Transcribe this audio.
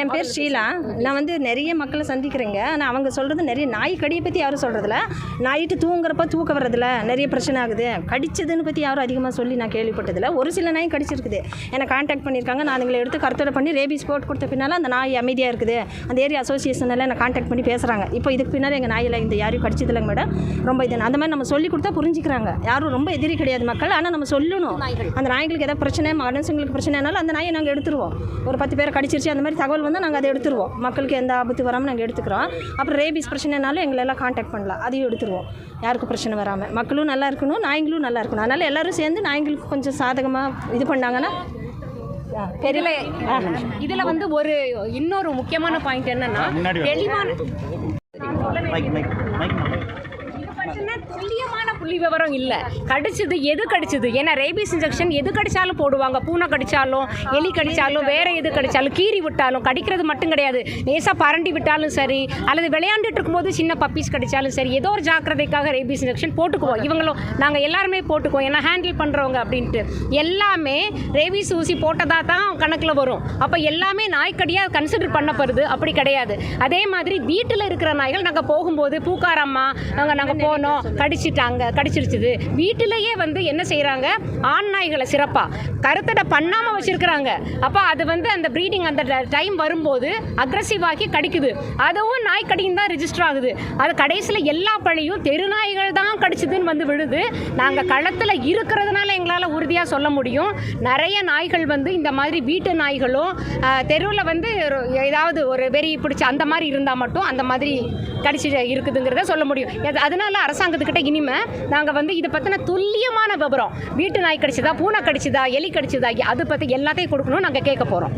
என் பேர் ஷீலா. நான் வந்து நிறைய மக்களை சந்திக்கிறேங்க. ஆனால் அவங்க சொல்கிறது நிறைய நாய் கடியை பற்றி யாரும் சொல்கிறதில்ல நைட்டு தூங்குறப்ப தூக்க வர்றதில்ல. நிறைய பிரச்சனை ஆகுது. கடிச்சதுன்னு பற்றி யாரும் அதிகமாக சொல்லி நான் கேள்விப்பட்டதில்ல. ஒரு சில நாய் கடிச்சிருக்குது. என்னை காண்டாக்ட் பண்ணியிருக்காங்க. நான் அதுங்களை எடுத்து கருத்தடை பண்ணி ரேபிஸ் போட்டு கொடுத்த பின்னால் அந்த நாய் அமைதியாக இருக்குது. அந்த ஏரியா அசோசியேஷன் எல்லாம் என்னை காண்டாக்ட் பண்ணி பேசுகிறாங்க இப்போ இதுக்கு பின்னால் எங்கள் நாயில் இந்த யாரையும் கடிச்சதில்லைங்க மேடம். ரொம்ப இது. அந்த மாதிரி நம்ம சொல்லி கொடுத்தா புரிஞ்சுக்கிறாங்க. யாரும் ரொம்ப எதிரி கிடையாது மக்கள். ஆனால் நம்ம சொல்லணும். அந்த நாய்களுக்கு ஏதாவது பிரச்சனை மனுஷங்களுக்கு பிரச்சனைனாலும் அந்த நாயை நாங்கள் எடுத்துருவோம். ஒரு பத்து பேரை கடிச்சிருச்சு அந்த மாதிரி தகவல் வந்தால் நாங்கள் அதை எடுத்துருவோம். மக்களுக்கு எந்த ஆபத்து வராமல் நாங்கள் எடுத்துக்கிறோம். அப்புறம் ரேபிஸ் பிரச்சனைனாலும் எங்களை எல்லாம் காண்டாக்ட் பண்ணலாம். அதையும் எடுத்துருவோம். யாருக்கும் பிரச்சனை வராமல் மக்களும் நல்லா இருக்கணும் நாய்ங்களும் நல்லா இருக்கணும். அதனால் எல்லாரும் சேர்ந்து நாய்ங்களுக்கு கொஞ்சம் சாதகமாக இது பண்ணாங்கன்னா இதுல இதுல வந்து ஒரு இன்னொரு முக்கியமான பாயிண்ட் என்னன்னா தெளிவான துல்லியமான புள்ளி விவரம் இல்லை. கடிச்சது எது கடிச்சது? ஏன்னா ரேபிஸ் இன்ஜெக்ஷன் எது கடிச்சாலும் போடுவாங்க. பூனை கடிச்சாலும் எலி கடிச்சாலும் வேற எது கடிச்சாலும் கீறி விட்டாலும் கடிக்கிறது மட்டும் கிடையாது. நேசாக பரண்டி விட்டாலும் சரி அல்லது விளையாண்டுட்டு இருக்கும்போது சின்ன பப்பீஸ் கடிச்சாலும் சரி ஏதோ ஒரு ஜாக்கிரதைக்காக ரேபிஸ் இன்ஜெக்ஷன் போட்டுக்குவோம். இவங்களும் நாங்கள் எல்லாருமே போட்டுக்குவோம். ஏன்னா ஹேண்டில் பண்ணுறவங்க அப்படின்ட்டு. எல்லாமே ரேபிஸ் ஊசி போட்டதா தான் கணக்கில் வரும். அப்போ எல்லாமே நாய்க்கடியாக கன்சிடர் பண்ணப்படுது. அப்படி கிடையாது. அதே மாதிரி வீட்டில் இருக்கிற நாய்கள் நாங்கள் போகும்போது பூக்காரம்மா நாங்கள் நாங்கள் போனோம் கடிச்சிட்டாங்க. கடிச்சிருச்சுது. வீட்டிலேயே வந்து என்ன செய்கிறாங்க ஆண் நாய்களை சிறப்பாக கருத்தடை பண்ணாமல் வச்சுருக்குறாங்க. அப்போ அது வந்து அந்த ப்ரீடிங் அந்த டைம் வரும்போது அக்ரஸிவாகி கடிக்குது. அதுவும் நாய் கடின்னு தான் ரிஜிஸ்டர் ஆகுது. அது கடைசியில் எல்லா பழியும் தெரு நாய்கள் தான் கடிச்சிதுன்னு வந்து விழுது. நாங்கள் களத்தில் இருக்கிறதுனால எங்களால் உறுதியாக சொல்ல முடியும். நிறைய நாய்கள் வந்து இந்த மாதிரி வீட்டு நாய்களும் தெருவில் வந்து ஒரு- ஏதாவது ஒரு வெறி பிடிச்சி அந்த மாதிரி இருந்தால் மட்டும் அந்த மாதிரி கடிச்சு இருக்குதுங்கிறத சொல்ல முடியும். அதனால அரசாங்கத்துக்கிட்ட இனிமே நாங்கள் வந்து இதை பற்றின துல்லியமான விவரம் வீட்டு நாய் கடிச்சதா பூனை கடிச்சுதா எலி கடிச்சதா அது பற்றி எல்லாத்தையும் கொடுக்கணும் நாங்கள் கேட்க போகிறோம்